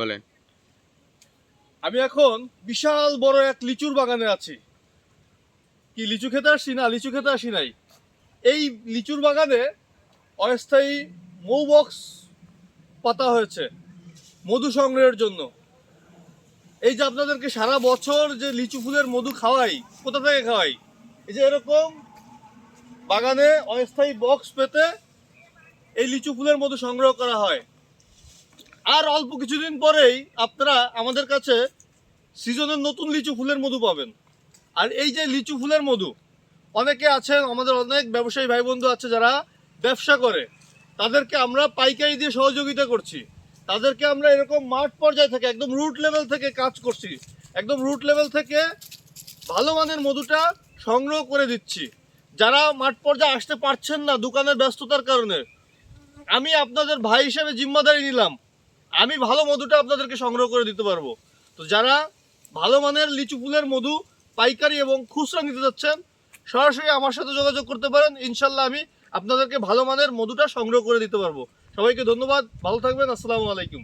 বলেন। আমি এখন বিশাল বড় এক লিচুর বাগানে আছি। কি, লিচু খেতে আসছি? না, লিচু খেতে আসি নাই। এই লিচুর বাগানে অস্থায়ী মৌ বক্স পাতা হয়েছে মধু সংগ্রহের জন্য। এই যে আপনাদেরকে সারা বছর যে লিচু ফুলের মধু খাওয়াই, কোথা থেকে খাওয়াই? এই যে এরকম বাগানে অস্থায়ী বক্স পেতে এই লিচু ফুলের মধু সংগ্রহ করা হয়। আর অল্প কিছুদিন পরেই আপনারা আমাদের কাছে সিজনের নতুন লিচু ফুলের মধু পাবেন। আর এই যে লিচু ফুলের মধু, অনেকে আছেন, আমাদের অনেক ব্যবসায়ী ভাই বন্ধু আছে যারা ব্যবসা করে। তাদেরকে আমরা পাইকারি দিয়ে সহযোগিতা করছি। তাদেরকে আমরা এরকম মাঠ পর্যায় থেকে, একদম রুট লেভেল থেকে কাজ করছি। একদম রুট লেভেল থেকে ভালো মানের মধুটা সংগ্রহ করে দিচ্ছি। যারা মাঠ পর্যায়ে আসতে পারছেন না, দোকানের ব্যস্ততার কারণে, আমি আপনাদের ভাই হিসেবে জিম্মাদারি নিলাম। আমি ভালো মধুটা আপনাদেরকে সংগ্রহ করে দিতে পারব। তো যারা ভালো মানের লিচু ফুলের মধু, পাইকারি এবং খুচরা নিতে যাচ্ছেন, সরাসরি আমার সাথে যোগাযোগ করতে পারেন। ইনশাল্লাহ আমি আপনাদেরকে ভালো মানের মধুটা সংগ্রহ করে দিতে পারব। সবাইকে ধন্যবাদ। ভালো থাকবেন। আসসালামু আলাইকুম।